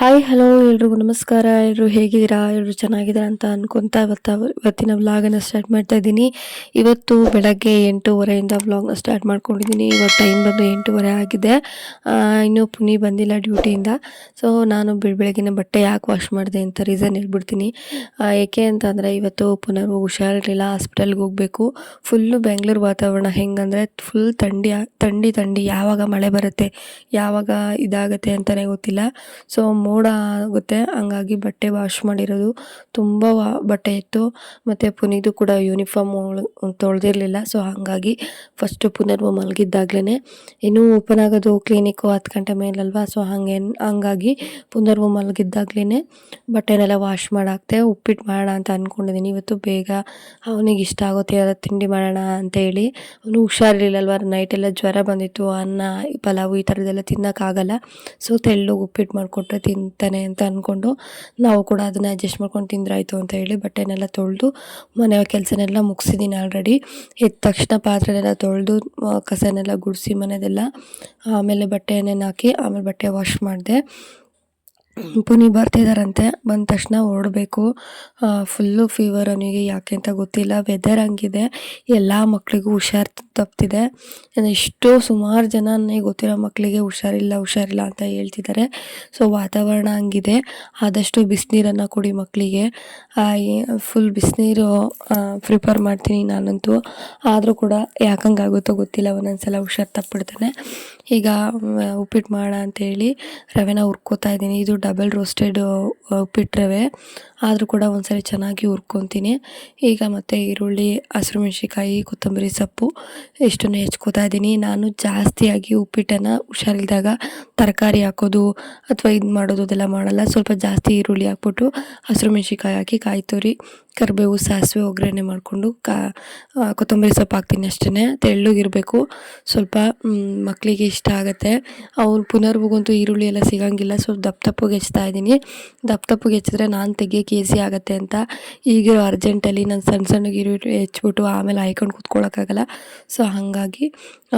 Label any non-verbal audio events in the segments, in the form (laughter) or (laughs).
Hi hello ಎಲ್ರಿಗೂ ನಮಸ್ಕಾರ. ಎಲ್ಲರೂ ಹೇಗಿದ್ದೀರಾ? ಎಲ್ಲರೂ ಚೆನ್ನಾಗಿದ್ದೀರಾ ಅಂತ ಅನ್ಕೊಂತ ಇವತ್ತು ಇವತ್ತಿನ ವ್ಲಾಗನ್ನು ಸ್ಟಾರ್ಟ್ ಮಾಡ್ತಾ ಇದ್ದೀನಿ. ಇವತ್ತು ಬೆಳಗ್ಗೆ ಎಂಟೂವರೆಯಿಂದ ವ್ಲಾಗ್ನ ಸ್ಟಾರ್ಟ್ ಮಾಡ್ಕೊಂಡಿದ್ದೀನಿ. ಇವತ್ತು ಟೈಮ್ ಬಂದು ಎಂಟೂವರೆ ಆಗಿದೆ. ಇನ್ನೂ ಪುನಿ ಬಂದಿಲ್ಲ ಡ್ಯೂಟಿಯಿಂದ ಸೊ ನಾನು ಬೆಳ ಬೆಳಗ್ಗೆನೇ ಬಟ್ಟೆ ಯಾಕೆ ವಾಶ್ ಮಾಡಿದೆ ಅಂತ ರೀಸನ್ ಹೇಳ್ಬಿಡ್ತೀನಿ. ಏಕೆ ಅಂತಂದರೆ ಇವತ್ತು ಪುನರ್ ಹುಷಾರಿರಲಿಲ್ಲ. ಹಾಸ್ಪಿಟಲ್ಗೆ ಹೋಗಬೇಕು. ಫುಲ್ಲು ಬೆಂಗಳೂರು ವಾತಾವರಣ ಹೆಂಗಂದರೆ ಫುಲ್ ಥಂಡಿ ಥಂಡಿ ಥಂಡಿ. ಯಾವಾಗ ಮಳೆ ಬರುತ್ತೆ? ಯಾವಾಗ ಇದಾಗುತ್ತೆ ಅಂತಲೇ ಗೊತ್ತಿಲ್ಲ. ಸೊ ಮೋಡ ಆಗುತ್ತೆ. ಹಂಗಾಗಿ ಬಟ್ಟೆ ವಾಶ್ ಮಾಡಿರೋದು ತುಂಬ ಬಟ್ಟೆ ಇತ್ತು. ಮತ್ತು ಪುನೀದು ಕೂಡ ಯೂನಿಫಾರ್ಮ್ ತೊಳೆದಿರಲಿಲ್ಲ. ಸೊ ಹಾಗಾಗಿ ಫಸ್ಟು ಪುನರ್ವ ಮಲಗಿದ್ದಾಗಲೇ ಇನ್ನೂ ಓಪನ್ ಆಗೋದು ಕ್ಲಿನಿಕ್ಕು ಹತ್ತು ಗಂಟೆ ಮೇಲಲ್ವಾ? ಸೊ ಹಾಗೆ, ಹಂಗಾಗಿ ಪುನರ್ವ ಮಲಗಿದ್ದಾಗಲೇ ಬಟ್ಟೆನೆಲ್ಲ ವಾಶ್ ಮಾಡಾಕ್ತೆ. ಉಪ್ಪಿಟ್ಟು ಮಾಡೋಣ ಅಂತ ಅಂದ್ಕೊಂಡಿದ್ದೀನಿ ಇವತ್ತು ಬೇಗ ಅವನಿಗೆ ಇಷ್ಟ ಆಗುತ್ತೆ. ಯಾರು ತಿಂಡಿ ಮಾಡೋಣ ಅಂತ ಹೇಳಿ. ಅವನು ಹುಷಾರಿರಲಿಲ್ಲಲ್ವ? ನೈಟೆಲ್ಲ ಜ್ವರ ಬಂದಿತ್ತು. ಅನ್ನ, ಪಲಾವು ಈ ಥರದ್ದೆಲ್ಲ ತಿನ್ನೋಕ್ಕಾಗಲ್ಲ. ಸೊ ತೆಳ್ಳಗೆ ಉಪ್ಪಿಟ್ಟು ಮಾಡಿಕೊಟ್ರೆ ತಿಂತಾನೆ ಅಂತ ಅಂದ್ಕೊಂಡು ನಾವು ಕೂಡ ಅದನ್ನು ಅಡ್ಜಸ್ಟ್ ಮಾಡ್ಕೊಂಡು ತಿಂದ್ರಾಯ್ತು ಅಂತ ಹೇಳಿ ಬಟ್ಟೆನೆಲ್ಲ ತೊಳೆದು ಮನೆ ಕೆಲಸನೆಲ್ಲ ಮುಗಿಸಿದ್ದೀನಿ ಆಲ್ರೆಡಿ ಎದ್ದ ತಕ್ಷಣ ಪಾತ್ರೆನೆಲ್ಲ ತೊಳೆದು ಕಸನೆಲ್ಲ ಗುಡಿಸಿ ಮನೆದೆಲ್ಲ, ಆಮೇಲೆ ಬಟ್ಟೆ ನೆನೆ ಹಾಕಿ ಆಮೇಲೆ ಬಟ್ಟೆ ವಾಶ್ ಮಾಡಿದೆ. ಪುನಿ ಬರ್ತಿದ್ದಾರಂತೆ ಬಂದ ತಕ್ಷಣ ಓಡಬೇಕು. ಫುಲ್ಲು ಫೀವರ್ ಅವನಿಗೆ ಯಾಕೆ ಅಂತ ಗೊತ್ತಿಲ್ಲ. ವೆದರ್ ಹಂಗಿದೆ. ಎಲ್ಲ ಮಕ್ಕಳಿಗೂ ಹುಷಾರು ತಪ್ಪಿದೆ ಎಷ್ಟೋ ಸುಮಾರು ಜನ ಗೊತ್ತಿರೋ ಮಕ್ಕಳಿಗೆ ಹುಷಾರಿಲ್ಲ ಹುಷಾರಿಲ್ಲ ಅಂತ ಹೇಳ್ತಿದ್ದಾರೆ. ಸೊ ವಾತಾವರಣ ಹಂಗಿದೆ. ಆದಷ್ಟು ಬಿಸಿನೀರನ್ನು ಕೊಡಿ ಮಕ್ಕಳಿಗೆ ಫುಲ್ ಬಿಸಿನೀರು ಪ್ರಿಪೇರ್ ಮಾಡ್ತೀನಿ ನಾನಂತೂ. ಆದರೂ ಕೂಡ ಯಾಕಂಗಾಗುತ್ತೋ ಗೊತ್ತಿಲ್ಲ. ಒಂದೊಂದ್ಸಲ ಹುಷಾರು ತಪ್ಪಿಡ್ತಾನೆ. ಈಗ ಉಪ್ಪಿಟ್ಟು ಮಾಡೋಣ ಅಂತೇಳಿ ರವೆನ ಹುರ್ಕೋತಾ ಇದ್ದೀನಿ. ಇದು ಡಬಲ್ ರೋಸ್ಟೆಡ್ ಉಪ್ಪಿಟ್ಟು ರವೆ. ಆದರೂ ಕೂಡ ಒಂದ್ಸರಿ ಚೆನ್ನಾಗಿ ಹುರ್ಕೊತೀನಿ. ಈಗ ಮತ್ತು ಈರುಳ್ಳಿ, ಹಸಿರು ಮೆಣಸಿಕಾಯಿ ಕೊತ್ತಂಬರಿ ಸೊಪ್ಪು ಇಷ್ಟನ್ನು ಹೆಚ್ಕೋತಾ ಇದ್ದೀನಿ. ನಾನು ಜಾಸ್ತಿಯಾಗಿ ಉಪ್ಪಿಟ್ಟನ್ನು ಹುಷಾರಿಲ್ದಾಗ ತರಕಾರಿ ಹಾಕೋದು ಅಥವಾ ಇದು ಮಾಡೋದು ಅದೆಲ್ಲ ಮಾಡಲ್ಲ. ಸ್ವಲ್ಪ ಜಾಸ್ತಿ ಈರುಳ್ಳಿ ಹಾಕ್ಬಿಟ್ಟು ಹಸಿರು ಮೆಣಸಿಕಾಯಿ ಹಾಕಿ ಕಾಯಿ ತುರಿ, ಕರಿಬೇವು, ಸಾಸಿವೆ, ಒಗ್ಗರಣೆ ಮಾಡಿಕೊಂಡು ಕಾ ಕೊತ್ತಂಬರಿ ಸೊಪ್ಪು ಹಾಕ್ತೀನಿ ಅಷ್ಟೇ ತೆಳ್ಳಗಿರಬೇಕು. ಸ್ವಲ್ಪ ಮಕ್ಕಳಿಗೆ ಇಷ್ಟ ಆಗುತ್ತೆ. ಅವ್ನು ಪುನರ್ವಗಂತೂ ಈರುಳ್ಳಿ ಎಲ್ಲ ಸಿಗಂಗಿಲ್ಲ. ಸೊ ದಪ್ಪ ದಪ್ಪಗೆ ಹೆಚ್ಚ್ತಾ ಇದ್ದೀನಿ. ದಪ್ಪ ದಪ್ಪಗೆ ಹೆಚ್ಚಿದ್ರೆ ನಾನು ತೆಗಿಯೋಕೆ ಈಸಿ ಆಗುತ್ತೆ ಅಂತ ಈಗಿರೋ ಅರ್ಜೆಂಟಲ್ಲಿ ನಾನು ಸಣ್ಣ ಸಣ್ಣಗೆ ಈರುಳ್ಳಿ ಹೆಚ್ಚಿಬಿಟ್ಟು ಆಮೇಲೆ ಹಾಯ್ಕೊಂಡು ಕೂತ್ಕೊಳ್ಳೋಕ್ಕಾಗಲ್ಲ ಸೊ, ಹಾಗಾಗಿ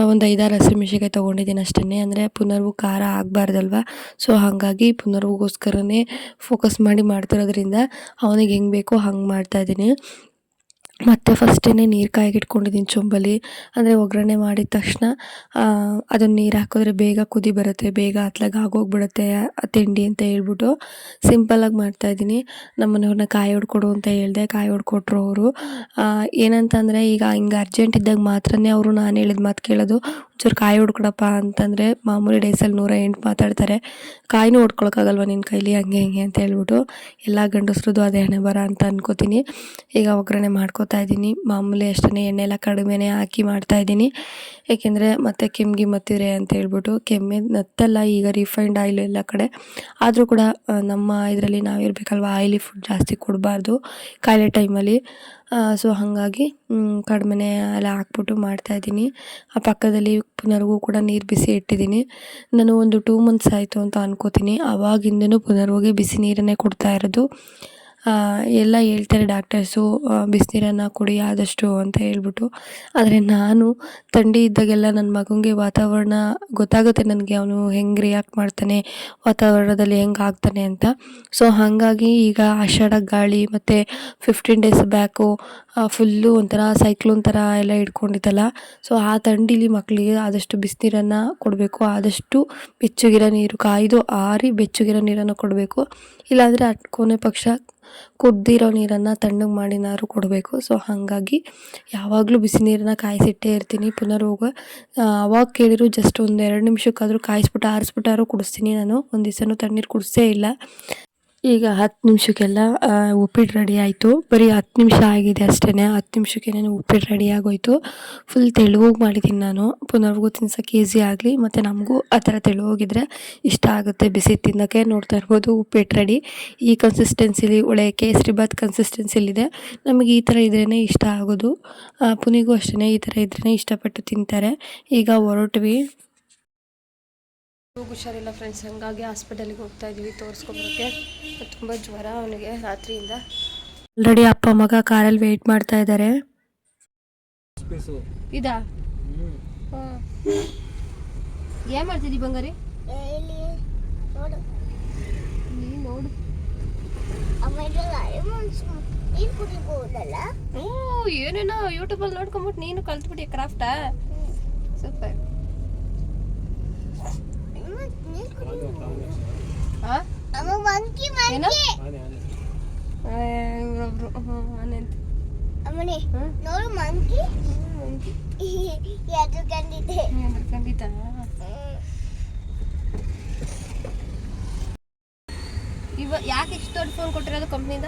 ಒಂದು ಐದಾರು ಹಸಿಮೆಣ್ಸಿನ್ಕಾಯಿ ತೊಗೊಂಡಿದ್ದೀನಿ ಅಷ್ಟೇ ಅಂದರೆ ಪುನರ್ವು ಖಾರ ಆಗಬಾರ್ದಲ್ವ? ಸೊ, ಹಾಗಾಗಿ ಪುನರ್ವಗೋಸ್ಕರನೇ ಫೋಕಸ್ ಮಾಡಿ ಮಾಡ್ತಿರೋದ್ರಿಂದ ಅವನಿಗೆ ಹೆಂಗೆ ಬೇಕೋ ಹಂಗೆ ಮಾಡ್ತಾಯಿದ್ದೀನಿ ಮತ್ತು ಫಸ್ಟೇ ನೀರು ಕಾಯಿಗೆ ಇಟ್ಕೊಂಡಿದ್ದೀನಿ ಚೊಂಬಲ್ಲಿ, ಅಂದರೆ ಒಗ್ಗರಣೆ ಮಾಡಿದ ತಕ್ಷಣ ಅದನ್ನು ನೀರು ಹಾಕಿದ್ರೆ ಬೇಗ ಕುದಿ ಬರುತ್ತೆ, ಬೇಗ ಅತ್ಲಾಗ ಆಗೋಗ್ಬಿಡುತ್ತೆ ತಿಂಡಿ ಅಂತ ಹೇಳ್ಬಿಟ್ಟು ಸಿಂಪಲಾಗಿ ಮಾಡ್ತಾಯಿದ್ದೀನಿ ನಮ್ಮನೆಯವ್ರನ್ನ ಕಾಯಿ ಹೊಡ್ಕೊಡು ಅಂತ ಹೇಳಿದೆ, ಕಾಯಿ ಹೊಡ್ಕೊಟ್ರು ಅವರು. ಏನಂತಂದರೆ ಈಗ ಹಿಂಗೆ ಅರ್ಜೆಂಟ್ ಇದ್ದಾಗ ಮಾತ್ರನೇ ಅವರು ನಾನು ಹೇಳಿದ ಮಾತು ಕೇಳೋದು. ಒಂಚೂರು ಕಾಯಿ ಹೊಡ್ಕೊಡಪ್ಪ ಅಂತಂದರೆ ಮಾಮೂಲಿ ಡೇಸಲ್ಲಿ ನೂರ ಎಂಟು ಮಾತಾಡ್ತಾರೆ. ಕಾಯಿನೂ ಹೊಡ್ಕೊಳಕ್ಕಾಗಲ್ವ ನಿನ್ನ ಕೈಲಿ, ಹಂಗೆ, ಹಿಂಗೆ ಅಂತ ಹೇಳ್ಬಿಟ್ಟು, ಎಲ್ಲ ಗಂಡಸ್ರದ್ದು ಅದೇ ಹಣೆ ಬರ ಅಂತ ಅನ್ಕೋತೀನಿ. ಈಗ ಒಗ್ಗರಣೆ ಮಾಡ್ಕೋತಾ ಇದ್ದೀನಿ. ಮಾಮೂಲಿ ಅಷ್ಟೇ ಎಣ್ಣೆ ಎಲ್ಲ ಕಡಿಮೆನೇ ಹಾಕಿ ಮಾಡ್ತಾ ಇದ್ದೀನಿ. ಏಕೆಂದರೆ ಮತ್ತೆ ಕೆಮ್ಮಿಗೆ ಮತ್ತಿರೆ ಅಂತ ಹೇಳ್ಬಿಟ್ಟು ಕೆಮ್ಮೆ ನತ್ತಲ್ಲ, ಈಗ ರಿಫೈನ್ಡ್ ಆಯಿಲ್ ಎಲ್ಲ ಕಡೆ. ಆದರೂ ಕೂಡ ನಮ್ಮ ಇದರಲ್ಲಿ ನಾವು ನಾವಿರಬೇಕಲ್ವ ಆಯಿಲಿ ಫುಡ್ ಜಾಸ್ತಿ ಕೊಡಬಾರ್ದು ಕಾಯಿಲೆ ಟೈಮಲ್ಲಿ. ಸೊ ಹಾಗಾಗಿ ಕಡಿಮೆನೇ ಎಲ್ಲ ಹಾಕ್ಬಿಟ್ಟು ಮಾಡ್ತಾಯಿದ್ದೀನಿ ಆ ಪಕ್ಕದಲ್ಲಿ ಪುನರ್ಗೂ ಕೂಡ ನೀರು ಬಿಸಿ ಇಟ್ಟಿದ್ದೀನಿ. ನಾನು ಒಂದು ಟೂ ಮಂತ್ಸ್ ಆಯಿತು ಅಂತ ಅನ್ಕೋತೀನಿ. ಆವಾಗಿಂದನೂ ಪುನರ್ವಗೆ ಬಿಸಿ ನೀರನ್ನೇ ಕೊಡ್ತಾ ಇರೋದು. ಎಲ್ಲ ಹೇಳ್ತಾರೆ ಡಾಕ್ಟರ್ಸು ಬಿಸಿನೀರನ್ನು ಕುಡಿ, ಆದಷ್ಟು ಅಂತ ಹೇಳ್ಬಿಟ್ಟು. ಆದರೆ ನಾನು ಥಂಡಿ ಇದ್ದಾಗೆಲ್ಲ ನನ್ನ ಮಗನಿಗೆ ವಾತಾವರಣ ಗೊತ್ತಾಗುತ್ತೆ ನನಗೆ, ಅವನು ಹೆಂಗೆ ರಿಯಾಕ್ಟ್ ಮಾಡ್ತಾನೆ, ವಾತಾವರಣದಲ್ಲಿ ಹೆಂಗೆ ಆಗ್ತಾನೆ ಅಂತ. ಸೊ ಹಾಗಾಗಿ ಈಗ ಆಷಾಢ ಗಾಳಿ ಮತ್ತು ಫಿಫ್ಟೀನ್ ಡೇಸ್ ಬ್ಯಾಕು ಫುಲ್ಲು ಒಂಥರ ಸೈಕ್ಲೋನ್ ಥರ ಎಲ್ಲ ಹಿಡ್ಕೊಂಡಿತ್ತಲ್ಲ ಸೊ ಆ ಥಂಡಿಲಿ ಮಕ್ಕಳಿಗೆ ಆದಷ್ಟು ಬಿಸಿನೀರನ್ನು ಕೊಡಬೇಕು, ಆದಷ್ಟು ಬೆಚ್ಚಗಿರೋ ನೀರು, ಕಾಯ್ದು ಆರಿ ಬೆಚ್ಚಗಿರೋ ನೀರನ್ನು ಕೊಡಬೇಕು. ಇಲ್ಲಾಂದರೆ ಅಟ್ ಕೊನೆ ಪಕ್ಷ ಕುದ್ದಿರೋ ನೀರನ್ನು ತಣ್ಣಗೆ ಮಾಡಿನಾದ್ರು ಕೊಡಬೇಕು. ಸೊ ಹಾಗಾಗಿ ಯಾವಾಗಲೂ ಬಿಸಿ ನೀರನ್ನ ಕಾಯಿಸಿಟ್ಟೇ ಇರ್ತೀನಿ. ಪುನರ್ ಹೋಗ ಅವಾಗ ಕೇಳಿದ್ರು ಜಸ್ಟ್ ಒಂದು ಎರಡು ನಿಮಿಷಕ್ಕಾದರೂ ಕಾಯಿಸ್ಬಿಟ್ಟು ಆರಿಸ್ಬಿಟ್ಟಾದ್ರೂ ಕುಡಿಸ್ತೀನಿ ನಾನು. ಒಂದು ದಿವ್ಸನೂ ತಣ್ಣೀರು ಕುಡಿಸೇ ಇಲ್ಲ. ಈಗ ಹತ್ತು ನಿಮಿಷಕ್ಕೆಲ್ಲ ಉಪ್ಪಿಟ್ಟು ರೆಡಿ ಆಯಿತು. ಬರೀ ಹತ್ತು ನಿಮಿಷ ಆಗಿದೆ ಅಷ್ಟೇ ಹತ್ತು ನಿಮಿಷಕ್ಕೆ ನಾನು ಉಪ್ಪಿಟ್ಟು ರೆಡಿ ಆಗೋಯ್ತು. ಫುಲ್ ತೆಳುವಾಗಿ ಮಾಡಿದ್ದೀನಿ ನಾನು. ಪುನರ್ಗೂ ತಿನ್ಸೋಕ್ಕೆ ಈಸಿ ಆಗಲಿ. ಮತ್ತು ನಮಗೂ ಆ ಥರ ತೆಳುವಾಗಿದ್ರೆ ಇಷ್ಟ ಆಗುತ್ತೆ. ಬಿಸಿ ತಿನ್ನೋಕ್ಕೆ ನೋಡ್ತಾ ಇರ್ಬೋದು ಉಪ್ಪಿಟ್ಟು ರೆಡಿ ಈ ಕನ್ಸಿಸ್ಟೆನ್ಸಿಲಿ ಒಳ್ಳೆ ಕೇಸರಿಬಾತ್ ಕನ್ಸಿಸ್ಟೆನ್ಸಿಲಿದೆ ನಮಗೆ ಈ ಥರ ಇದ್ರೇ ಇಷ್ಟ ಆಗೋದು. ಪುನಿಗೂ ಅಷ್ಟೇ ಈ ಥರ ಇದ್ರೇ ಇಷ್ಟಪಟ್ಟು ತಿಂತಾರೆ. ಈಗ ಹೊರಟ್ವಿ. ಹುಷಾರಿಲ್ಲ ಫ್ರೆಂಡ್ಸ್ ಹಾಗಾಗಿ ಹಾಸ್ಪಿಟಲ್ಗೆ ಹೋಗ್ತಾ ಇದೀವಿ ತೋರಿಸ್ಕೊಬರೋಕ್ಕೆ ತುಂಬ ಜ್ವರ ಅವನಿಗೆ ರಾತ್ರಿಯಿಂದ. ಆಲ್ರೆಡಿ ಅಪ್ಪ ಮಗ ಕಾರಲ್ಲಿ ವೇಟ್ ಮಾಡ್ತಾ ಇದ್ದಾರೆ ಇದಾ? ಏನು ಮಾಡ್ತಿದ್ದೀವಿ ಬಂಗಾರಿ? ನೋಡು. ಹ್ಞೂ ಏನೇನೋ ಯೂಟ್ಯೂಬಲ್ಲಿ ನೋಡ್ಕೊಂಬಿಟ್ಟು ನೀನು ಕಲ್ತ್ಬಿಟ್ಟಿ ಕ್ರಾಫ್ಟಾ ಸೂಪರ್ ಖಂಡಿತ (laughs) ಇವ ಯಾಕೆ ಇಷ್ಟು ದೊಡ್ಡ ಫೋನ್ ಕೊಟ್ಟಿರೋದು ಕಂಪ್ನಿದ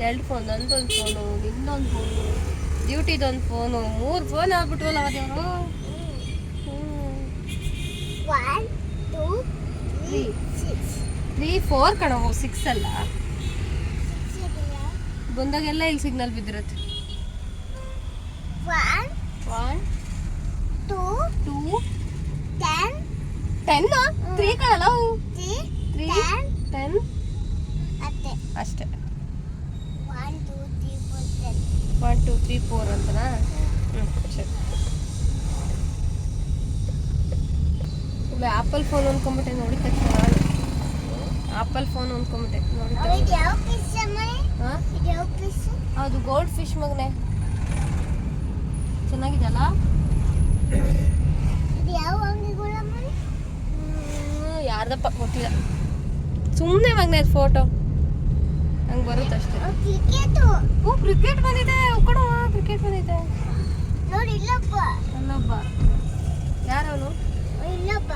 ಎರಡು ಫೋನ್ ನಂದೊಂದು ಫೋನು ನಿನ್ನೊಂದು ಫೋನು ಡ್ಯೂಟಿದೊಂದು ಫೋನು. ಮೂರು ಫೋನ್ ಆಗ್ಬಿಟ್ವಲ್ಲ ದೇವರು. ತ್ರೀ ಫೋರ್ ಕಣ ಸಿಕ್ಸ್ ಅಲ್ಲ. ಬಂದಾಗೆಲ್ಲ ಇಲ್ಲಿ signal ಬಿದ್ದಿರತ್ತೆ. One two two ten ten three ಕಣಲ್ಲ three ten ಅಷ್ಟೇ ಅಷ್ಟೇ one two three four ten one two three four ಅಂತನಾ? ಹ್ಞೂ ಸರಿ. ಆಪಲ್ ಫೋನ್ ಅಂದ್ಕೊಂಬಿಟ್ಟೆ ನೋಡಿ ತಕ್ಷಣ ಆಪಲ್ ಫೋನ್ ಅಂದ್ಕೊಂಬಿಟ್ಟೆ ನೋಡಿ ಹೌದು ಗೋಲ್ಡ್ ಫಿಶ್ ಮಗನೆ. ಚೆನ್ನಾಗಿದೆಯಲ್ಲ? ಯಾರ್ದಪ್ಪ ಗೊತ್ತಿಲ್ಲ. ಸುಮ್ಮನೆ ಮಗನೆ ಅದು ಫೋಟೋ ಹಂಗೆ ಬರುತ್ತೆ ಅಷ್ಟೇ. ಕ್ರಿಕೆಟು. ಓ ಕ್ರಿಕೆಟ್ ಬಂದಿದೆ. ಕೊಡ ಕ್ರಿಕೆಟ್ ಬಂದಿದೆ. ನೋಡಿ ಇಲ್ಲಪ್ಪ. ಅಲ್ಲೊಬ್ಬ ಯಾರವನು ಇಲ್ಲಪ್ಪ.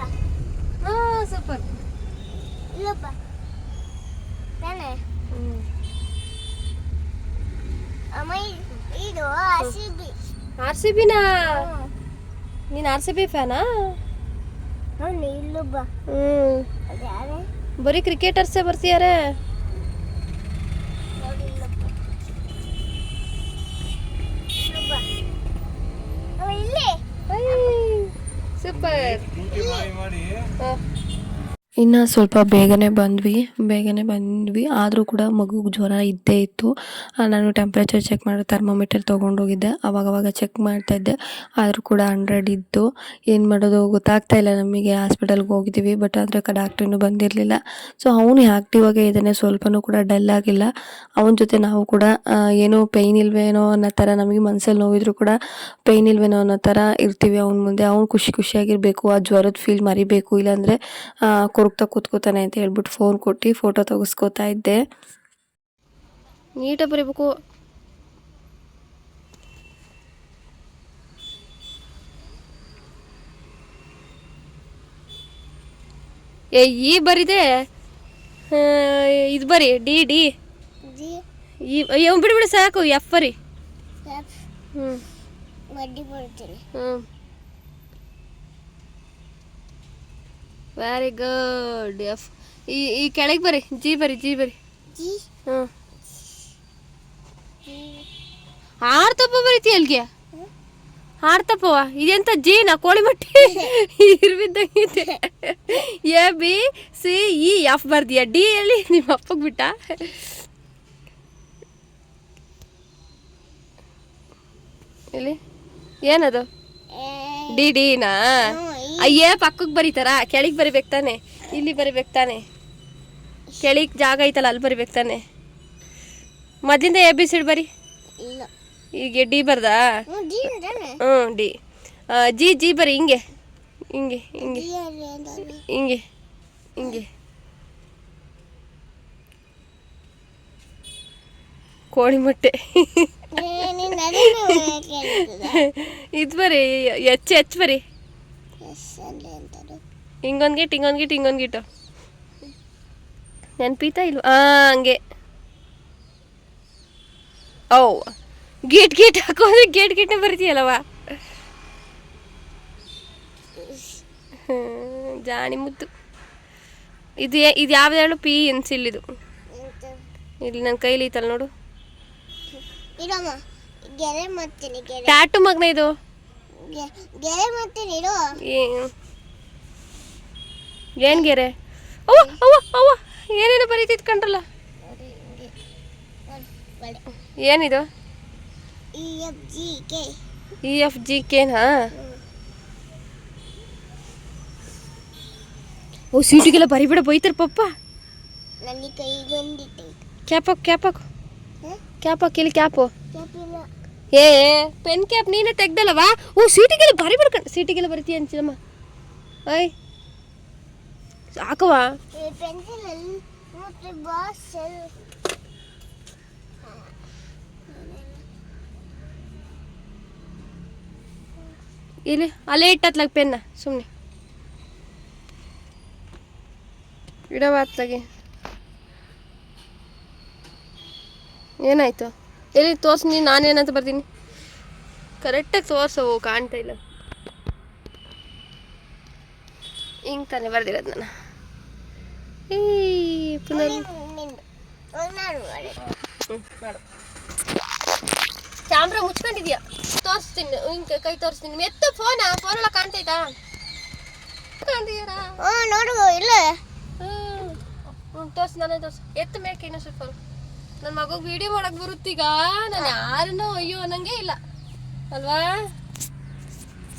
ಹಾ ಸೂಪರ್. ಇಲ್ಲಪ್ಪ. ತಾನೆ? ಅಮ್ಮ R C B R C Bina ನೀನು ಆರ್ ಸಿ ಬಿ ಫ್ಯಾನಾ ಹ್ಞೂ ಬರೀ ಕ್ರಿಕೆಟರ್ಸೇ ಬರ್ತಿದ್ದಾರೆ ನೋಡಿ ಇಲ್ಲಪ್ಪ ಇಲ್ಲೊಬ್ಬ ಅವ ಇಲ್ಲಿ ಸೂಪರ್ ಡ್ಯೂಟಿ ಮಾಡಿ ಮಾಡಿ ಇನ್ನು ಸ್ವಲ್ಪ ಬೇಗನೆ ಬಂದ್ವಿ ಬೇಗನೆ ಬಂದ್ವಿ. ಆದರೂ ಕೂಡ ಮಗುಗೆ ಜ್ವರ ಇದ್ದೇ ಇತ್ತು. ನಾನು ಟೆಂಪ್ರೇಚರ್ ಚೆಕ್ ಮಾಡಿ ಥರ್ಮೋಮೀಟರ್ ತೊಗೊಂಡೋಗಿದ್ದೆ. ಅವಾಗವಾಗ ಚೆಕ್ ಮಾಡ್ತಾ ಇದ್ದೆ. ಆದರೂ ಕೂಡ ಹಂಡ್ರೆಡ್ ಇತ್ತು. ಏನು ಮಾಡೋದು ಗೊತ್ತಾಗ್ತಾ ಇಲ್ಲ ನಮಗೆ. ಹಾಸ್ಪಿಟಲ್ಗೆ ಹೋಗಿದ್ದೀವಿ ಬಟ್ ಆದರೆ ಡಾಕ್ಟ್ರಿನೂ ಬಂದಿರಲಿಲ್ಲ. ಸೊ ಅವನು ಆ್ಯಕ್ಟಿವ್ ಆಗೇ ಇದ್ದಾನೆ. ಸ್ವಲ್ಪನೂ ಕೂಡ ಡಲ್ ಆಗಿಲ್ಲ. ಅವನ ಜೊತೆ ನಾವು ಕೂಡ ಏನೋ ಪೈನ್ ಇಲ್ವೇನೋ ಅನ್ನೋ ಥರ, ನಮಗೆ ಮನಸ್ಸಲ್ಲಿ ನೋವಿದ್ರು ಕೂಡ ಪೈನ್ ಇಲ್ವೇನೋ ಅನ್ನೋ ಥರ ಇರ್ತೀವಿ ಅವನ ಮುಂದೆ. ಅವ್ನು ಖುಷಿ ಖುಷಿಯಾಗಿರಬೇಕು. ಆ ಜ್ವರದ ಫೀಲ್ ಮರಿಬೇಕು. ಇಲ್ಲಾಂದರೆ ಕೊರಗ್ತಾ ಕೂತ್ಕೋತಾನೆ ಅಂತ ಹೇಳ್ಬಿಟ್ಟು ಫೋನ್ ಕೊಟ್ಟು ಫೋಟೋ ತೆಗೆಸ್ಕೋತಾ ಇದ್ದೆ. ನೀಟಾಗಿ ಬರೀಬೇಕು. ಏ ಈ ಬರಿದೆ. ಇದು ಬರಿ ಡಿ ಡಿ. ಜಿ. ಈ ಅಯ್ಯೋ ಬಿಡು ಸಾಕು ಎಫ್ ಬರಿ. ಹ್ಞೂ ಹ್ಞೂ ವೆರಿ ಗುಡ್ ಎಫ್ ಈ ಈ ಕೆಳಗೆ ಬರ್ರಿ. ಜಿ ಬರ್ರಿ ಜಿ ಬರ್ರಿ. ಜಿ. ಆರು ತಪ್ಪ ಬರೀತಿ ಅಲ್ಲಿಗೆ ಆರು ತಪ್ಪವ ಇದೆಂತ ಜೀನ? ಕೋಳಿ ಮಟ್ಟಿ? ಇರ್ಬಿದ್ದಂಗಿದೆ A B C E F ಬರ್ದಿಯ? D ಹೇಳಿ ನಿಮ್ಮ ಅಪ್ಪಗೆ ಬಿಟ್ಟ? ಇಲ್ಲಿ? ಏನದು? ಡಿ ಡಿನಾ ಅಯ್ಯೇ ಪಕ್ಕಕ್ಕೆ ಬರೀತಾರ ಕೆಳಗೆ ಬರಿಬೇಕು ತಾನೆ. ಇಲ್ಲಿ ಬರಿಬೇಕು ತಾನೆ. ಕೆಳಗೆ ಜಾಗ ಐತಲ್ಲ ಅಲ್ಲಿ ಬರಿಬೇಕು ತಾನೆ. ಮೊದಲಿಂದ ಎ ಬಿ ಸಿಡ್ ಬರಿ. ಈಗ ಡಿ ಬರ್ದಾ? ಹ್ಞೂ ಡಿ ಜಿ ಜಿ ಬರಿ ಹಿಂಗೆ. ಹಿಂಗೆ ಹಿಂಗೆ. ಹಿಂಗೆ ಹಿಂಗೆ. ಕೋಳಿ ಮೊಟ್ಟೆ. ಇದು ಬರಿ ಎಚ್ ಎಚ್ ಬರಿ. ಅಲ್ಲಿ ಅಂತಾರೆ ಹಿಂಗೊಂದು ಗಿಟ್ ಹಿಂಗೊಂದು ಗಿಟ್ ಹಿಂಗೊಂದು ಗಿಟ್ಟು ನೆನ್ಪೀತಾ ಇಲ್ವ ಆ ಹಂಗೆ ಓ ಗೇಟ್ ಗೇಟ್ ಹಾಕೋದ್ರೆ ಗೇಟ್ ಗೇಟ್ನೇ ಬರ್ತೀಯಲ್ಲವ ಜಾಣಿ ಮುದ್ದು ಇದು ಇದು ಯಾವ್ದು ಹೇಳು ಪಿ ಎನ್ಸಿಲ್ ಇದು ಇಲ್ಲಿ ನನ್ನ ಕೈಲಿ ಐತಲ್ಲ ನೋಡು ಟ್ಯಾಟು ಮಗ್ನ ಇದು ಗೆರೆ ಮತ್ತೆ ನೀರು. ಏನ್ ಗೆರೆ? ಅವ್ವ ಅವ್ವ ಅವ್ವ ಏನೇನು ಬರೀತಿದ್ ಕಂಡ್ರಲ್ಲ. ಏನಿದು? E F G K E F G ಕೆನಾ ಓ ಸೀಟಿಗೆಲ್ಲ ಬರಿಬೇಡ ಬೈತಾರ ಪಪ್ಪ. ಕ್ಯಾಪ್ ಹಾಕು ಕ್ಯಾಪ್ ಹಾಕು? ಕ್ಯಾಪ್ ಹಾಕಿ ಇಲ್ಲಿ ಕ್ಯಾಪು. ಏ ಪೆನ್ ಕ್ಯಾಪ್ ನೀನೇ ತೆಗ್ದಲ್ಲವಾ? ಓ ಸೀಟಿಗೆಲ್ಲ ಬರಿ ಬರ್ಕೊಂಡು ಸೀಟಿಗೆಲ್ಲ ಬರಿತೀಯ ಅಂಚಿನಮ್ಮ ಐ ಹಾಕವಾ ಇಲ್ಲಿ ಅಲ್ಲೇ ಇಟ್ಟತ್ಲಾಗ ಪೆನ್ನ ಸುಮ್ಮನೆ ಇಡವ ಅತ್ಲಾಗೆ. ಏನಾಯ್ತು? ಎಲ್ಲಿ ತೋರ್ಸು ನೀನು ನಾನೇನಂತ ಬರ್ತೀನಿ? ಕರೆಕ್ಟಾಗಿ ತೋರ್ಸವು ಕಾಣ್ತಾ ಇಲ್ಲ. ಹಿಂಗೆ ತಾನೇ ಬರ್ದಿರೋದು ನಾನು. ಈ ಪುನರ್ ಕ್ಯಾಮ್ರಾ ಮುಚ್ಕೊಂಡಿದ್ಯಾ? ತೋರಿಸ್ತೀನಿ ಹಿಂಗೆ ಕೈ ತೋರಿಸ್ತೀನಿ. ಎತ್ತು ಫೋನ ಫೋನೆಲ್ಲ ಕಾಣ್ತೈತಾ ಕಾಣ್ತೀರಾ ಹ್ಞೂ ನೋಡು ಇಲ್ಲ. ಹ್ಞೂ ತೋರ್ಸು ನಾನೇ ತೋರ್ಸು. ಎತ್ತ ಮೇಕೆ ಇನ್ನೂ ಸ್ವಲ್ಪ ನನ್ನ ಮಗ ವಿಡಿಯೋ ಮಾಡಕ್ ಬರುತ್ತೀಗ? ನಾನು ಯಾರನ್ನೂ ಅಯ್ಯೋ ಅನ್ನಂಗೆ ಇಲ್ಲ. ಅಲ್ವಾ?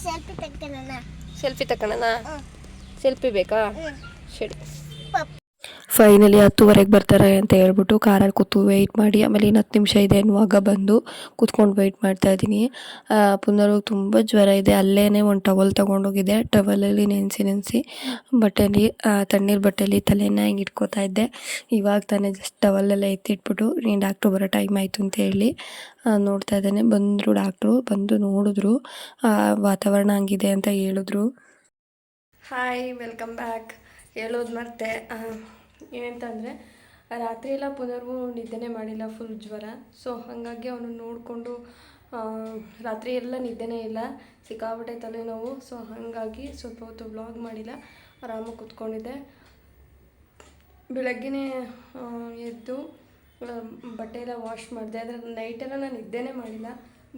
ಸೆಲ್ಫಿ ತೆಗ್ತೇನೆ ಸೆಲ್ಫಿ ತಗೊಳ್ಳೋಣ ಸೆಲ್ಫಿ ಬೇಕಾ? ಸರಿ. ಫೈನಲಿ ಹತ್ತುವರೆಗೆ ಬರ್ತಾರೆ ಅಂತ ಹೇಳ್ಬಿಟ್ಟು ಕಾರಲ್ಲಿ ಕೂತು ವೆಯ್ಟ್ ಮಾಡಿ, ಆಮೇಲೆ ಇನ್ನು ಹತ್ತು ನಿಮಿಷ ಇದೆ ಅನ್ನುವಾಗ ಬಂದು ಕೂತ್ಕೊಂಡು ವೆಯ್ಟ್ ಮಾಡ್ತಾ ಇದ್ದೀನಿ. ಪುನರ್ವಾಗ ತುಂಬ ಜ್ವರ ಇದೆ ಅಲ್ಲೇ ಒಂದು ಟವಲ್ ತೊಗೊಂಡೋಗಿದ್ದೆ ಟವಲಲ್ಲಿ ನೆನೆಸಿ ನೆನೆಸಿ ಬಟ್ಟೆಲಿ ತಣ್ಣೀರು ಬಟ್ಟೆಲಿ ತಲೆನ ಹಿಂಗೆ ಇಟ್ಕೋತಾ ಇದ್ದೆ. ಇವಾಗ ತಾನೇ ಜಸ್ಟ್ ಟವಲೆಲ್ಲ ಎತ್ತಿಟ್ಬಿಟ್ಟು ನೀನು ಡಾಕ್ಟ್ರು ಬರೋ ಟೈಮ್ ಆಯಿತು ಅಂತ ಹೇಳಿ ನೋಡ್ತಾ ಇದ್ದಾನೆ. ಬಂದರು ಡಾಕ್ಟ್ರು ಬಂದು ನೋಡಿದ್ರು ವಾತಾವರಣ ಹಂಗಿದೆ ಅಂತ ಹೇಳಿದ್ರು. ಹಾಯ್ ವೆಲ್ಕಮ್ ಬ್ಯಾಕ್ ಹೇಳೋದು ಮತ್ತೆ ಏನಂತಂದರೆ, ರಾತ್ರಿ ಎಲ್ಲ ಪುನರ್ವು ನಿದ್ದೆನೇ ಮಾಡಿಲ್ಲ ಫುಲ್ ಜ್ವರ. ಸೊ ಹಾಗಾಗಿ ಅವನು ನೋಡಿಕೊಂಡು ರಾತ್ರಿ ಎಲ್ಲ ನಿದ್ದೆನೇ ಇಲ್ಲ. ಸಿಕ್ಕಾಪಟ್ಟೆ ತಲೆನೋವು. ಸೊ ಹಾಗಾಗಿ ಸ್ವಲ್ಪ ಹೊತ್ತು ಬ್ಲಾಗ್ ಮಾಡಿಲ್ಲ. ಆರಾಮಾಗಿ ಕೂತ್ಕೊಂಡಿದ್ದೆ. ಬೆಳಗ್ಗೆನೇ ಎದ್ದು ಬಟ್ಟೆ ಎಲ್ಲ ವಾಶ್ ಮಾಡಿದೆ. ಆದರೆ ನೈಟೆಲ್ಲ ನಾನು ನಿದ್ದೆನೇ ಮಾಡಿಲ್ಲ.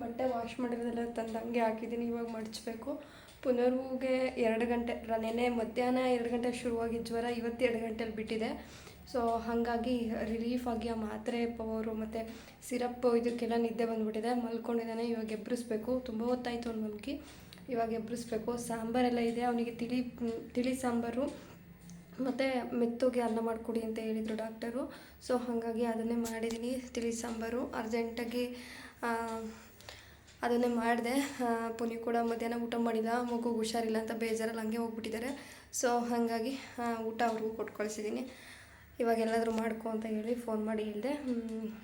ಬಟ್ಟೆ ವಾಶ್ ಮಾಡಿರೋದೆಲ್ಲ ತಂದಂಗೆ ಹಾಕಿದ್ದೀನಿ. ಇವಾಗ ಮಡಚಬೇಕು. ಪುನರ್ವುಗೆ ಎರಡು ಗಂಟೆ ನೆನೆ ಮಧ್ಯಾಹ್ನ ಎರಡು ಗಂಟೆ ಶುರುವಾಗಿ ಜ್ವರ ಇವತ್ತು ಎರಡು ಗಂಟೆಲಿ ಬಿಟ್ಟಿದೆ. ಸೊ ಹಾಗಾಗಿ ರಿಲೀಫ್ ಆಗಿ ಆ ಮಾತ್ರೆ, ಪವರು ಮತ್ತು ಸಿರಪ್ ಇದಕ್ಕೆಲ್ಲ ನಿದ್ದೆ ಬಂದುಬಿಟ್ಟಿದೆ. ಮಲ್ಕೊಂಡಿದ್ದಾನೆ, ಇವಾಗ ಎಬ್ಬರಿಸ್ಬೇಕು ತುಂಬ ಹೊತ್ತಾಯಿತು ಅವ್ನು ಮಲ್ಕಿ. ಇವಾಗ ಎಬ್ಬರಿಸ್ಬೇಕು ಸಾಂಬಾರೆಲ್ಲ ಇದೆ. ಅವನಿಗೆ ತಿಳಿ ತಿಳಿ ಸಾಂಬಾರು ಮತ್ತು ಮೆತ್ತಗೆ ಅನ್ನ ಮಾಡಿಕೊಡಿ ಅಂತ ಹೇಳಿದರು ಡಾಕ್ಟರು. ಸೊ ಹಾಗಾಗಿ ಅದನ್ನೇ ಮಾಡಿದ್ದೀನಿ. ತಿಳಿ ಸಾಂಬಾರು. ಅರ್ಜೆಂಟಾಗಿ ಅದನ್ನೇ ಮಾಡಿದೆ. ಪುನಿ ಕೂಡ ಮಧ್ಯಾಹ್ನ ಊಟ ಮಾಡಿಲ್ಲ, ಮಗು ಹುಷಾರಿಲ್ಲ ಅಂತ ಬೇಜಾರಲ್ಲಿ ಹಂಗೆ ಹೋಗ್ಬಿಟ್ಟಿದ್ದಾರೆ. ಸೊ ಹಾಗಾಗಿ ಊಟ ಅವ್ರಿಗೂ ಕೊಟ್ಟು ಕಳಿಸಿದ್ದೀನಿ ಇವಾಗ ಎಲ್ಲಾದರೂ ಮಾಡ್ಕೊ ಅಂತ ಹೇಳಿ ಫೋನ್ ಮಾಡಿ ಹೇಳಿದೆ.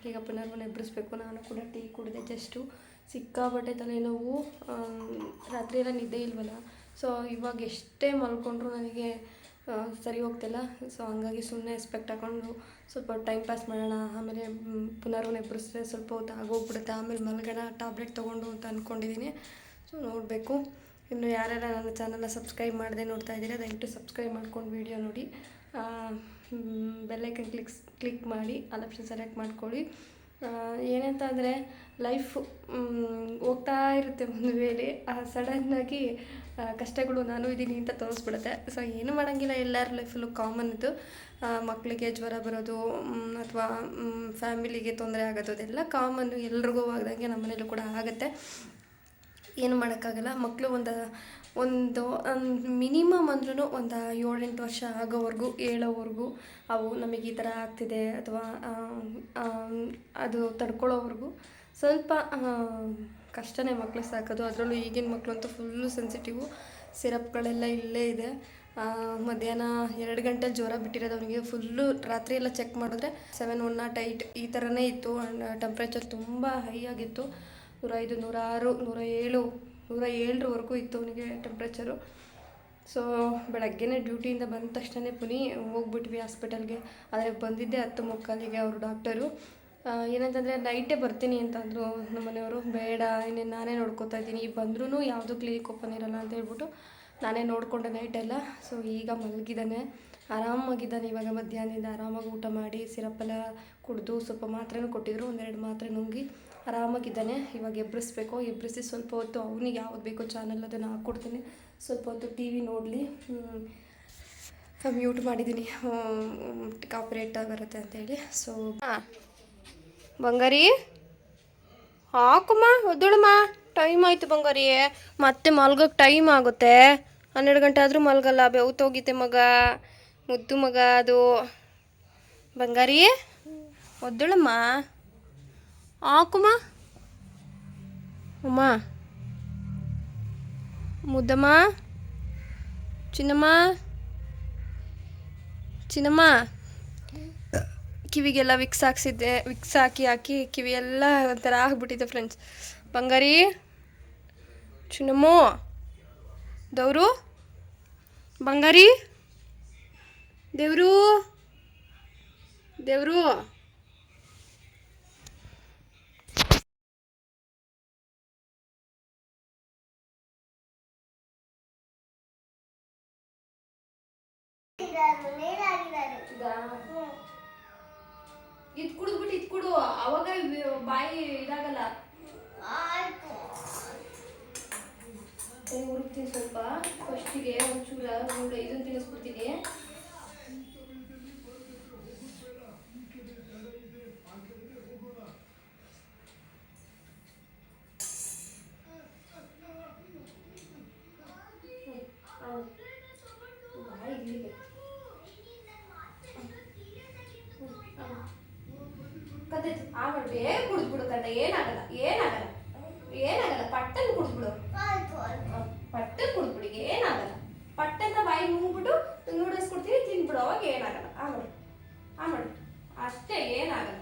ಈಗ ಪುನರ್ವನ್ನ ಎಬ್ಬರಿಸ್ಬೇಕು ನಾನು ಕೂಡ ಟೀ ಕುಡಿದೆ ಜಸ್ಟು ಸಿಕ್ಕಾಬಟ್ಟೆ ತಲೆನೋವು ರಾತ್ರಿ ಎಲ್ಲ ನಿದ್ದೆ ಇಲ್ವಲ್ಲ. ಸೊ ಇವಾಗ ಎಷ್ಟೇ ಮಲ್ಕೊಂಡ್ರು ನನಗೆ ಸರಿ ಹೋಗ್ತಿಲ್ಲ. ಸೊ ಹಂಗಾಗಿ ಸುಮ್ಮನೆ ಎಸ್ಪೆಕ್ಟ್ ಹಾಕೊಂಡು ಸ್ವಲ್ಪ ಟೈಮ್ ಪಾಸ್ ಮಾಡೋಣ ಆಮೇಲೆ ಮ್, ಪುನರ್ವನ್ನ ಎಬ್ಬರಿಸಿದ್ರೆ ಸ್ವಲ್ಪ ಹೊತ್ತು ಆಗೋಗ್ಬಿಡುತ್ತೆ ಆಮೇಲೆ ಮಲಗೋಣ ಟ್ಯಾಬ್ಲೆಟ್ ತೊಗೊಂಡು ಅಂತ ಅಂದ್ಕೊಂಡಿದ್ದೀನಿ ಸೊ ನೋಡಬೇಕು. ಇನ್ನು ಯಾರ್ಯಾರ ನನ್ನ ಚಾನಲ್ನ ಸಬ್ಸ್ಕ್ರೈಬ್ ಮಾಡದೆ ನೋಡ್ತಾ ಇದ್ದೀರಾ ದಯವಿಟ್ಟು ಸಬ್ಸ್ಕ್ರೈಬ್ ಮಾಡ್ಕೊಂಡು ವೀಡಿಯೋ ನೋಡಿ. ಬೆಲ್ಲೈಕನ್ ಕ್ಲಿಕ್ಸ್ ಕ್ಲಿಕ್ ಮಾಡಿ ಆಲ್ ಆಪ್ಷನ್ ಸೆಲೆಕ್ಟ್ ಮಾಡ್ಕೊಳ್ಳಿ. ಏನಂತ ಅಂದರೆ ಲೈಫ್ ಹೋಗ್ತಾ ಇರುತ್ತೆ ಒಂದು ವೇಳೆ ಸಡನ್ನಾಗಿ ಕಷ್ಟಗಳು ನಾನು ಇದ್ದೀನಿ ಅಂತ ತೋರಿಸ್ಬಿಡುತ್ತೆ. ಸೊ ಏನು ಮಾಡೋಂಗಿಲ್ಲ ಎಲ್ಲರ ಲೈಫಲ್ಲೂ ಕಾಮನ್ ಇದು. ಮಕ್ಕಳಿಗೆ ಜ್ವರ ಬರೋದು ಅಥವಾ ಫ್ಯಾಮಿಲಿಗೆ ತೊಂದರೆ ಆಗೋದು, ಅದೆಲ್ಲ ಕಾಮನ್ನು ಎಲ್ರಿಗೂ ಆಗ್ದಂಗೆ ನಮ್ಮ ಮನೇಲೂ ಕೂಡ ಆಗುತ್ತೆ. ಏನು ಮಾಡೋಕ್ಕಾಗಲ್ಲ ಮಕ್ಕಳು ಒಂದು ಒಂದು ಮಿನಿಮಮ್ ಅಂದ್ರೂ ಒಂದು ಏಳೆಂಟು ವರ್ಷ ಆಗೋವರೆಗೂ, ಹೇಳೋವರೆಗೂ, ಅವು ನಮಗೆ ಈ ಥರ ಆಗ್ತಿದೆ, ಅಥವಾ ಅದು ತಡ್ಕೊಳ್ಳೋವರೆಗೂ, ಸ್ವಲ್ಪ ಕಷ್ಟನೇ ಮಕ್ಕಳು ಸಾಕೋದು, ಅದರಲ್ಲೂ ಈಗಿನ ಮಕ್ಕಳಂತೂ ಫುಲ್ಲು ಸೆನ್ಸಿಟಿವು ಸಿರಪ್ಗಳೆಲ್ಲ ಇಲ್ಲೇ ಇದೆ. ಮಧ್ಯಾಹ್ನ ಎರಡು ಗಂಟೆ ಜ್ವರ ಬಿಟ್ಟಿರೋದು ಅವನಿಗೆ. ಫುಲ್ಲು ರಾತ್ರಿ ಎಲ್ಲ ಚೆಕ್ ಮಾಡಿದ್ರೆ ಸೆವೆನ್ ಒನ್ ನಾಟ್ ಏಯ್ಟ್ ಈ ಥರನೇ ಇತ್ತು. ಆ್ಯಂಡ್ ಟೆಂಪ್ರೇಚರ್ ತುಂಬ ಹೈ ಆಗಿತ್ತು. ನೂರ ಐದು ನೂರ ಆರು ನೂರ ಏಳು ನೂರ ಏಳರವರೆಗೂ ಇತ್ತು ಅವನಿಗೆ ಟೆಂಪ್ರೇಚರು ಸೊ ಬೆಳಗ್ಗೆನೇ ಡ್ಯೂಟಿಯಿಂದ ಬಂದ ತಕ್ಷಣ ಪುನಿ ಹೋಗ್ಬಿಟ್ವಿ ಹಾಸ್ಪಿಟಲ್ಗೆ ಆದರೆ ಬಂದಿದ್ದೆ ಹತ್ತು ಮುಕ್ಕಾಲಿಗೆ ಅವರು ಡಾಕ್ಟರು ಏನಂತಂದರೆ ನೈಟೇ ಬರ್ತೀನಿ ಅಂತ ಅಂದರು ನಮ್ಮ ಮನೆಯವರು ಬೇಡ ಇನ್ನೇನು ನಾನೇ ನೋಡ್ಕೋತಾ ಇದ್ದೀನಿ. ಬಂದ್ರೂ ಯಾವುದು ಕ್ಲಿನಿಕ್ ಓಪನ್ ಇರಲ್ಲ ಅಂತ ಹೇಳ್ಬಿಟ್ಟು ನಾನೇ ನೋಡಿಕೊಂಡೆ ನೈಟೆಲ್ಲ ಸೊ ಈಗ ಮಲಗಿದ್ದಾನೆ. ಆರಾಮಾಗಿದ್ದಾನೆ ಇವಾಗ ಮಧ್ಯಾಹ್ನದಿಂದ. ಆರಾಮಾಗಿ ಊಟ ಮಾಡಿ ಸಿರಪ್ಪೆಲ್ಲ ಕುಡಿದು ಸ್ವಲ್ಪ ಮಾತ್ರೆನೂ ಕೊಟ್ಟಿದ್ರು. ಒಂದೆರಡು ಮಾತ್ರೆ ನುಂಗಿ ಆರಾಮಾಗಿದ್ದಾನೆ. ಇವಾಗ ಎಬ್ಬರಿಸ್ಬೇಕು ಎಬ್ಬರಿಸಿ ಸ್ವಲ್ಪ ಹೊತ್ತು ಅವನಿಗೆ ಯಾವ್ದು ಬೇಕೋ ಚಾನಲ್ ಅದನ್ನು ಹಾಕ್ಕೊಡ್ತೀನಿ ಸ್ವಲ್ಪ ಹೊತ್ತು ಟಿ ವಿ ನೋಡಲಿ. ಮ್ಯೂಟ್ ಮಾಡಿದ್ದೀನಿ. ಕಾಪಿರೇಟ್ ಬರುತ್ತೆ ಅಂತೇಳಿ ಸೊ ಬಂಗಾರಿ? ಹಾಕುಮ್ಮ, ಒದ್ದಳಮ್ಮ. ಟೈಮ್ ಆಯಿತು ಬಂಗಾರಿ ಮತ್ತೆ ಮಲ್ಗೋಕೆ ಟೈಮ್ ಆಗುತ್ತೆ. ಹನ್ನೆರಡು ಗಂಟೆ ಆದರೂ ಮಲ್ಗಲ್ಲ ಬೆವ್ತೋಗಿತ್ತೆ ಮಗ. ಮುದ್ದು ಮಗ ಅದು. ಬಂಗಾರಿ, ಒದ್ದಳಮ್ಮ? ಆಕುಮ? ಅಮ್ಮ ಮುದ್ದಮ್ಮ? ಚಿನ್ನಮ್ಮ? ಚಿನ್ನಮ್ಮ? ಕಿವಿಗೆಲ್ಲ ವಿಕ್ಸ್ ಹಾಕ್ಸಿದ್ದೆ, ವಿಕ್ಸ್ ಹಾಕಿ ಹಾಕಿ ಕಿವಿ ಎಲ್ಲ ಒಂಥರ ಆಗ್ಬಿಟ್ಟಿದ್ದೆ ಫ್ರೆಂಡ್ಸ್ ಬಂಗಾರಿ ಚಿನ್ನಮ್ಮು ದವರು ಬಂಗಾರಿ ದೇವರು ದೇವರು. ಇದು ಕುಡಿದ್ಬಿಟ್ಟು ಇದು ಕುಡು. ಅವಾಗ ಬಾಯಿ ಇದಾಗಲ್ಲ. ಹುಡುಕ್ತೀನಿ ಸ್ವಲ್ಪ. ಫಸ್ಟಿಗೆ ಒಂಚೂರ ಮೂಳೆ ಇದನ್ನು ತಿನ್ನಿಸ್ಬಿಡ್ತೀನಿ ಕತೆ ಆಮೇಲೆ ಬೇಗ ಕುಡಿದ್ಬಿಡು ಕಂದ ಏನಾಗಲ್ಲ ಏನಾಗಲ್ಲ ಏನಾಗಲ್ಲ ಪಟ್ಟನ್ ಕುಡಿದ್ಬಿಡು ಆಯ್ತು ಆಯ್ತು ಪಟ್ಟನ್ ಕುಡಿದ್ಬಿಡಿ ಏನಾಗಲ್ಲ ಪಟ್ಟಂತ ಬಾಯಿ ನುಂಗ್ಬಿಟ್ಟು ನೂಡಲ್ಸ್ ಕೊಡ್ತೀನಿ ತಿನ್ಬಿಡು ಅವಾಗ ಏನಾಗಲ್ಲ ಆಮೇಲೆ ಆಮೇಲೆ ಅಷ್ಟೇ ಏನಾಗಲ್ಲ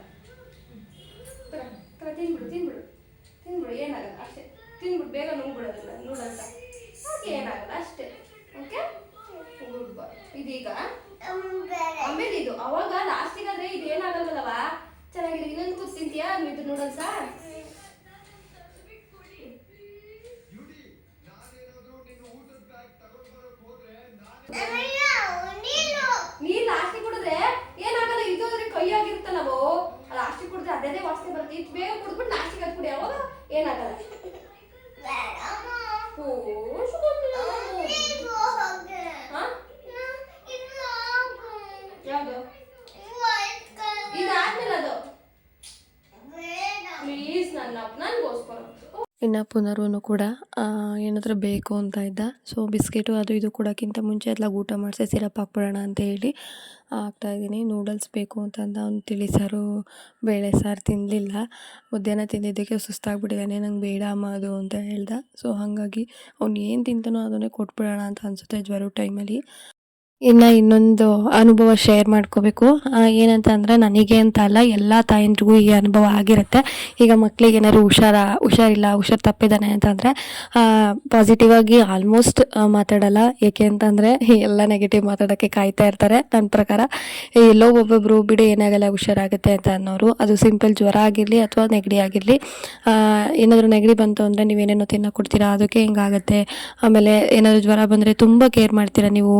ತರ, ತರ ತಿನ್ಬಿಡು ತಿನ್ಬಿಡು ತಿನ್ಬಿಡು ಏನಾಗಲ್ಲ ಅಷ್ಟೇ ತಿನ್ಬಿಡು ಬೇಗ ನುಂಗ್ಬಿಡೋದಿಲ್ಲ ನೂಡಲ್ಸ ಅವಾಗ ಏನಾಗಲ್ಲ ಅಷ್ಟೇ ಓಕೆ ಇದೀಗ ಬೇರೆ ಆಮೇಲೆ ಇದು ಅವಾಗ ಲಾಸ್ಟಿಗಾದ್ರೆ ಇದು ಏನಾಗಲ್ವಲ್ಲವಾ ಚೆನ್ನಾಗಿದೆ ಇನ್ನೊಂದು ಕೂತ್ ತಿಂತೀಯಾ ಇದು ನೂಡಲ್ಸಾ ಅಯ್ಯೋ, ನೀನು ನೀರ್ ಲಾಸ್ಟಿಗೆ ಕುಡಿದ್ರೆ ಏನಾಗಲ್ಲ ಇದು ಅಂದ್ರೆ ಕೈ ಆಗಿರುತ್ತೆ ನಾವು ಲಾಸ್ಟಿಗೆ ಕುಡಿದ್ರೆ ಅದೇ ಅದೇ ವಾಸನೆ ಬರುತ್ತೆ ಇದು ಬೇಗ ಕುಡಿದ್ಬಿಟ್ಟು ಲಾಸ್ಟಿಗೆ ಅದು ಕುಡಿ ಅವಾಗ ಏನಾಗಲ್ಲ ಬೇಡಮ್ಮ. ಓ ಶುಗರ್ ಇದು ಹೋಗೆ. ಹಾ ಇದು ಹೋಗು. ಯಾವುದು. ಇದಾದ್ಮೇಲೆ ಅದು. ಪ್ಲೀಸ್ ನನ್ನ ನನ್ಗೋಸ್ಕರ. ಇನ್ನು ಪುನರ್ವನು ಕೂಡ ಏನಾದರೂ ಬೇಕು ಅಂತ ಇದ್ದ. ಸೊ ಬಿಸ್ಕೆಟು ಅದು ಇದು ಕೊಡೋಕ್ಕಿಂತ ಮುಂಚೆ ಎಲ್ಲ ಊಟ ಮಾಡಿಸಿ ಸಿರಪ್ ಹಾಕ್ಬಿಡೋಣ ಅಂತ ಹೇಳಿ ಹಾಕ್ತಾಯಿದ್ದೀನಿ ನೂಡಲ್ಸ್ ಬೇಕು ಅಂತಂದ ಅವ್ನು ತಿಳಿ ಸಾರು ಬೇಳೆ ಸಾರು ತಿನ್ನಲಿಲ್ಲ ಮಧ್ಯಾಹ್ನ ತಿಂದಿದ್ದಕ್ಕೆ ಸುಸ್ತಾಗ್ಬಿಟ್ಟಿದ್ದಾನೆ ನಂಗೆ ಬೇಡ ಅಮ್ಮ ಅದು ಅಂತ ಹೇಳ್ದ. ಸೊ ಹಾಗಾಗಿ ಅವ್ನು ಏನು ತಿಂತಾನೋ ಅದನ್ನೇ ಕೊಟ್ಬಿಡೋಣ ಅಂತ ಅನಿಸುತ್ತೆ ಜ್ವರ ಟೈಮಲ್ಲಿ. ಇನ್ನು ಇನ್ನೊಂದು ಅನುಭವ ಶೇರ್ ಮಾಡ್ಕೋಬೇಕು. ಏನಂತ ಅಂದರೆ ನನಗೆ ಅಂತ ಅಲ್ಲ, ಎಲ್ಲ ತಾಯಂದ್ರಿಗೂ ಈ ಅನುಭವ ಆಗಿರುತ್ತೆ. ಈಗ ಮಕ್ಕಳಿಗೆ ಏನಾದ್ರು ಹುಷಾರ, ಹುಷಾರಿಲ್ಲ, ಹುಷಾರು ತಪ್ಪಿದ್ದಾನೆ ಅಂತಂದರೆ ಪಾಸಿಟಿವ್ ಆಗಿ ಆಲ್ಮೋಸ್ಟ್ ಮಾತಾಡಲ್ಲ. ಏಕೆ ಅಂತಂದರೆ ಎಲ್ಲ ನೆಗೆಟಿವ್ ಮಾತಾಡೋಕ್ಕೆ ಕಾಯ್ತಾ ಇರ್ತಾರೆ. ನನ್ನ ಪ್ರಕಾರ ಎಲ್ಲೋ ಒಬ್ಬೊಬ್ಬರು ಬಿಡಿ, ಏನಾಗಲ್ಲ, ಹುಷಾರಾಗುತ್ತೆ ಅಂತ ಅನ್ನೋರು. ಅದು ಸಿಂಪಲ್ ಜ್ವರ ಆಗಿರಲಿ ಅಥವಾ ನೆಗಡಿ ಆಗಿರಲಿ. ಏನಾದರೂ ನೆಗಡಿ ಬಂತು ಅಂದರೆ ನೀವೇನೇನೋ ತಿನ್ನೋ ಕೊಡ್ತೀರಾ, ಅದಕ್ಕೆ ಹಿಂಗಾಗುತ್ತೆ. ಆಮೇಲೆ ಏನಾದರೂ ಜ್ವರ ಬಂದರೆ ತುಂಬ ಕೇರ್ ಮಾಡ್ತೀರಾ ನೀವು.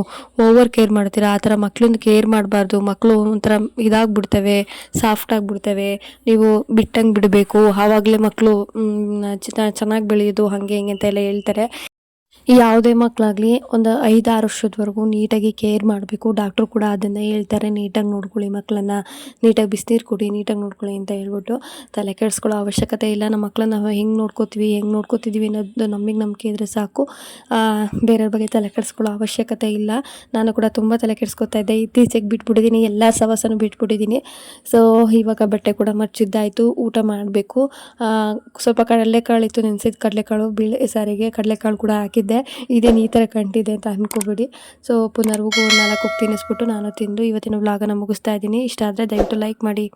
ಓವರ್ ಕೇರ್ ಮಾಡ್ತೀರಾ? ಆ ಥರ ಮಕ್ಕಳನ್ನ ಕೇರ್ ಮಾಡಬಾರ್ದು. ಮಕ್ಕಳು ಒಂಥರ ಇದಾಗ್ಬಿಡ್ತವೆ ಸಾಫ್ಟ್ ಆಗಿಬಿಡ್ತವೆ. ನೀವು ಬಿಟ್ಟಂಗೆ ಬಿಡಬೇಕು. ಆವಾಗಲೇ ಮಕ್ಕಳು ಚೆನ್ನಾಗಿ ಬೆಳೆಯೋದು, ಹಾಗೆ, ಹಿಂಗೆ ಅಂತ ಎಲ್ಲ ಹೇಳ್ತಾರೆ. ಯಾವುದೇ ಮಕ್ಕಳಾಗಲಿ ಒಂದು ಐದಾರು ವರ್ಷದವರೆಗೂ ನೀಟಾಗಿ ಕೇರ್ ಮಾಡಬೇಕು. ಡಾಕ್ಟ್ರು ಕೂಡ ಅದನ್ನು ಹೇಳ್ತಾರೆ, ನೀಟಾಗಿ ನೋಡ್ಕೊಳ್ಳಿ ಮಕ್ಕಳನ್ನು, ನೀಟಾಗಿ ಬಿಸಿನೀರು ಕೊಡಿ, ನೀಟಾಗಿ ನೋಡ್ಕೊಳ್ಳಿ ಅಂತ ಹೇಳ್ಬಿಟ್ಟು ತಲೆ ಕೆಡಿಸ್ಕೊಳ್ಳೋ ಅವಶ್ಯಕತೆ ಇಲ್ಲ. ನಮ್ಮ ಮಕ್ಕಳನ್ನ ನಾವು ಹೆಂಗೆ ನೋಡ್ಕೋತೀವಿ, ಹೆಂಗೆ ನೋಡ್ಕೋತಿದ್ದೀವಿ ಅನ್ನೋದು ನಮಗೆ ನಂಬಿಕೆ ಇದ್ದರೆ ಸಾಕು. ಬೇರೆಯವ್ರ ಬಗ್ಗೆ ತಲೆ ಕೆಡಿಸ್ಕೊಳ್ಳೋ ಅವಶ್ಯಕತೆ ಇಲ್ಲ. ನಾನು ಕೂಡ ತುಂಬ ತಲೆ ಕೆಡಿಸ್ಕೊತಾ ಇದ್ದೆ. ಇತ್ತೀಚೆಗೆ ಬಿಟ್ಬಿಟ್ಟಿದ್ದೀನಿ ಎಲ್ಲ ಸವಾಸನೂ ಬಿಟ್ಬಿಟ್ಟಿದ್ದೀನಿ ಸೊ ಇವಾಗ ಬಟ್ಟೆ ಕೂಡ ಮರ್ಚಿದ್ದಾಯಿತು, ಊಟ ಮಾಡಬೇಕು. ಸ್ವಲ್ಪ ಕಡಲೆಕಾಳು ಇತ್ತು ನೆನೆಸಿದ ಕಡಲೆಕಾಳು, ಬಿಳಿ ಸಾರಿಗೆ ಕಡಲೆಕಾಳು ಕೂಡ ಹಾಕಿದ್ದೆ. ಇದೇನು ಈ ಥರ ಕಂಡಿದೆ ಅಂತ ಅಂದ್ಕೋಬೇಡಿ ಸೊ ಪುನರ್ವಗೂ ನಾಲ್ಕು ತಿನ್ನಿಸ್ಬಿಟ್ಟು ನಾನು ತಿಂದು ಇವತ್ತಿನ ವ್ಲಾಗನ್ನು ಮುಗಿಸ್ತಾ ಇದ್ದೀನಿ. ಇಷ್ಟ ಆದರೆ ದಯವಿಟ್ಟು ಲೈಕ್ ಮಾಡಿ.